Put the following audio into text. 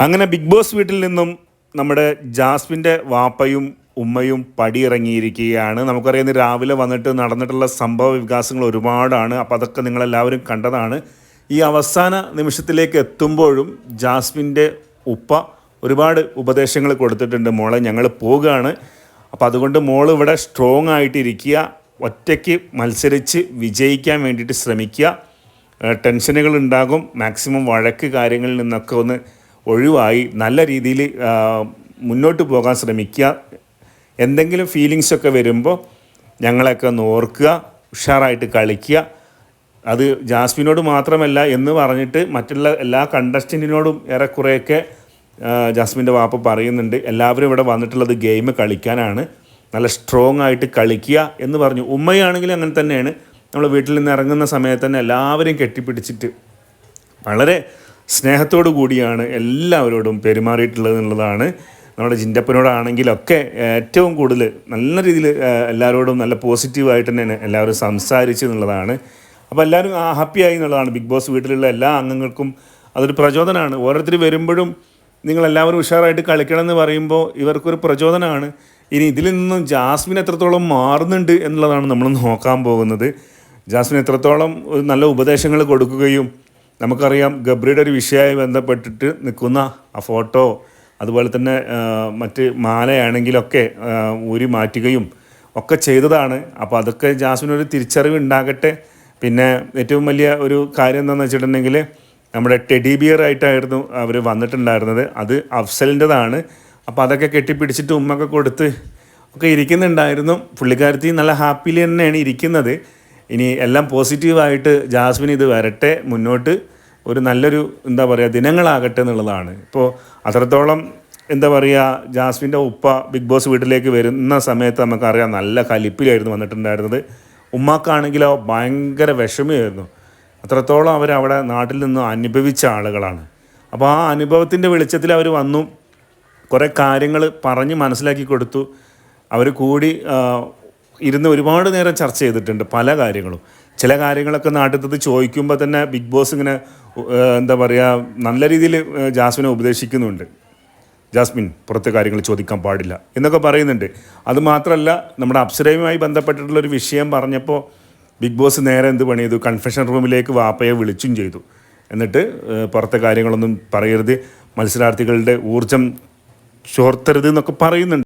അങ്ങനെ big boss വീട്ടിൽ നിന്നും നമ്മുടെ ജാസ്മിന്റെ വാപ്പയും ഉമ്മയും പടിയിറങ്ങിയിരിക്കുകയാണ്. നമുക്കറിയാം രാവിലെ വന്നിട്ട് നടന്നിട്ടുള്ള സംഭവ വികാസങ്ങൾ ഒരുപാടാണ്. അപ്പോൾ അതൊക്കെ നിങ്ങളെല്ലാവരും കണ്ടതാണ്. ഈ അവസാന നിമിഷത്തിലേക്ക് എത്തുമ്പോഴും ജാസ്മിന്റെ ഉപ്പ ഒരുപാട് ഉപദേശങ്ങൾ കൊടുത്തിട്ടുണ്ട് മോളെ. ഞങ്ങൾ പോവുകയാണ് അപ്പോൾ അതുകൊണ്ട് മോൾ ഇവിടെ സ്ട്രോങ് ആയിട്ടിരിക്കുക. ഒറ്റയ്ക്ക് മത്സരിച്ച് വിജയിക്കാൻ വേണ്ടിയിട്ട് ശ്രമിക്കുക. ടെൻഷനുകൾ ഉണ്ടാകും. മാക്സിമം വഴക്ക് കാര്യങ്ങളിൽ നിന്നൊക്കെ ഒന്ന് ഒഴിവായി നല്ല രീതിയിൽ മുന്നോട്ട് പോകാൻ ശ്രമിക്കുക. എന്തെങ്കിലും ഫീലിങ്സൊക്കെ വരുമ്പോൾ ഞങ്ങളെയൊക്കെ ഒന്ന് ഓർക്കുക ഉഷാറായിട്ട് കളിക്കുക. അത് ജാസ്മിനോട് മാത്രമല്ല എന്ന് പറഞ്ഞിട്ട് മറ്റുള്ള എല്ലാ കണ്ടസ്റ്റന്റിനോടും ഏറെക്കുറെയൊക്കെ ജാസ്മിന്റെ വാപ്പ പറയുന്നുണ്ട്. എല്ലാവരും ഇവിടെ വന്നിട്ടുള്ളത് ഗെയിം കളിക്കാനാണ്. നല്ല സ്ട്രോങ് ആയിട്ട് കളിക്കുക എന്ന് പറഞ്ഞു. ഉമ്മയാണെങ്കിൽ അങ്ങനെ തന്നെയാണ്. നമ്മൾ വീട്ടിൽ നിന്ന് ഇറങ്ങുന്ന സമയത്ത് തന്നെ എല്ലാവരെയും കെട്ടിപ്പിടിച്ചിട്ട് വളരെ സ്നേഹത്തോടു കൂടിയാണ് എല്ലാവരോടും പെരുമാറിയിട്ടുള്ളത് എന്നുള്ളതാണ് നമ്മുടെ ജിന്റപ്പനോടാണെങ്കിലൊക്കെ ഏറ്റവും കൂടുതൽ നല്ല രീതിയിൽ എല്ലാവരോടും നല്ല പോസിറ്റീവായിട്ട് തന്നെ എല്ലാവരും സംസാരിച്ചു എന്നുള്ളതാണ്. അപ്പോൾ എല്ലാവരും ഹാപ്പിയായി എന്നുള്ളതാണ്. ബിഗ് ബോസ് വീട്ടിലുള്ള എല്ലാ അംഗങ്ങൾക്കും അതൊരു പ്രചോദനമാണ്. ഓരോരുത്തർ വരുമ്പോഴും നിങ്ങളെല്ലാവരും ഉഷാറായിട്ട് കളിക്കണം എന്ന് പറയുമ്പോൾ ഇവർക്കൊരു പ്രചോദനമാണ്. ഇനി ഇതിൽ നിന്നും ജാസ്മിൻ എത്രത്തോളം മാറുന്നുണ്ട് എന്നുള്ളതാണ് നമ്മൾ നോക്കാൻ പോകുന്നത്. ജാസ്മിൻ എത്രത്തോളം നല്ല ഉപദേശങ്ങൾ കൊടുക്കുകയും നമുക്കറിയാം ഗബ്രിയുടെ ഒരു വിഷയമായി ബന്ധപ്പെട്ടിട്ട് നിൽക്കുന്ന ആ ഫോട്ടോ അതുപോലെ തന്നെ മറ്റ് മാലയാണെങ്കിലൊക്കെ ഊരി മാറ്റുകയും ഒക്കെ ചെയ്തതാണ്. അപ്പോൾ അതൊക്കെ ജാസ്മിനൊരു തിരിച്ചറിവ് ഉണ്ടാകട്ടെ. പിന്നെ ഏറ്റവും വലിയ ഒരു കാര്യം എന്താണെന്ന് വെച്ചിട്ടുണ്ടെങ്കിൽ നമ്മുടെ ടെഡി ബിയർ ആയിട്ടായിരുന്നു അവർ വന്നിട്ടുണ്ടായിരുന്നത്. അത് അഫ്സലിന്റെതാണ് അപ്പോൾ അതൊക്കെ കെട്ടിപ്പിടിച്ചിട്ട് ഉമ്മൊക്കെ കൊടുത്ത് ഒക്കെ ഇരിക്കുന്നുണ്ടായിരുന്നു. പുള്ളിക്കാരത്തി നല്ല ഹാപ്പിയിൽ തന്നെയാണ് ഇരിക്കുന്നത്. ഇനി എല്ലാം പോസിറ്റീവായിട്ട് ജാസ്മിൻ ഇത് വരട്ടെ മുന്നോട്ട് ഒരു നല്ലൊരു എന്താ പറയുക ദിനങ്ങളാകട്ടെ എന്നുള്ളതാണ്. ഇപ്പോൾ അത്രത്തോളം എന്താ പറയുക ജാസ്മിന്റെ ഉപ്പ ബിഗ് ബോസ് വീട്ടിലേക്ക് വരുന്ന സമയത്ത് നമുക്കറിയാം നല്ല കലിപ്പിലായിരുന്നു വന്നിട്ടുണ്ടായിരുന്നത്. ഉമ്മാക്കാണെങ്കിലോ ഭയങ്കര വിഷമമായിരുന്നു. അത്രത്തോളം അവരവിടെ നാട്ടിൽ നിന്ന് അനുഭവിച്ച ആളുകളാണ്. അപ്പോൾ ആ അനുഭവത്തിന്റെ വെളിച്ചത്തിൽ അവർ വന്നു കുറേ കാര്യങ്ങൾ പറഞ്ഞ് മനസ്സിലാക്കി കൊടുത്തു. അവർ കൂടി ഇരുന്ന് ഒരുപാട് നേരം ചർച്ച ചെയ്തിട്ടുണ്ട് പല കാര്യങ്ങളും. ചില കാര്യങ്ങളൊക്കെ നാട്ടിൽ ചോദിക്കുമ്പോൾ തന്നെ ബിഗ് ബോസ് ഇങ്ങനെ എന്താ പറയുക നല്ല രീതിയിൽ ജാസ്മിനെ ഉപദേശിക്കുന്നുണ്ട്. ജാസ്മിൻ പുറത്തെ കാര്യങ്ങൾ ചോദിക്കാൻ പാടില്ല എന്നൊക്കെ പറയുന്നുണ്ട്. അതുമാത്രമല്ല നമ്മുടെ അപ്സരയുമായി ബന്ധപ്പെട്ടിട്ടുള്ളൊരു വിഷയം പറഞ്ഞപ്പോൾ ബിഗ് ബോസ് നേരെ എന്ത് പണി ചെയ്തു കൺഫെഷൻ റൂമിലേക്ക് വാപ്പയെ വിളിച്ചും ചെയ്തു. എന്നിട്ട് പുറത്തെ കാര്യങ്ങളൊന്നും പറയരുത് മത്സരാർത്ഥികളുടെ ഊർജം ചോർത്തരുത് എന്നൊക്കെ പറയുന്നുണ്ട്.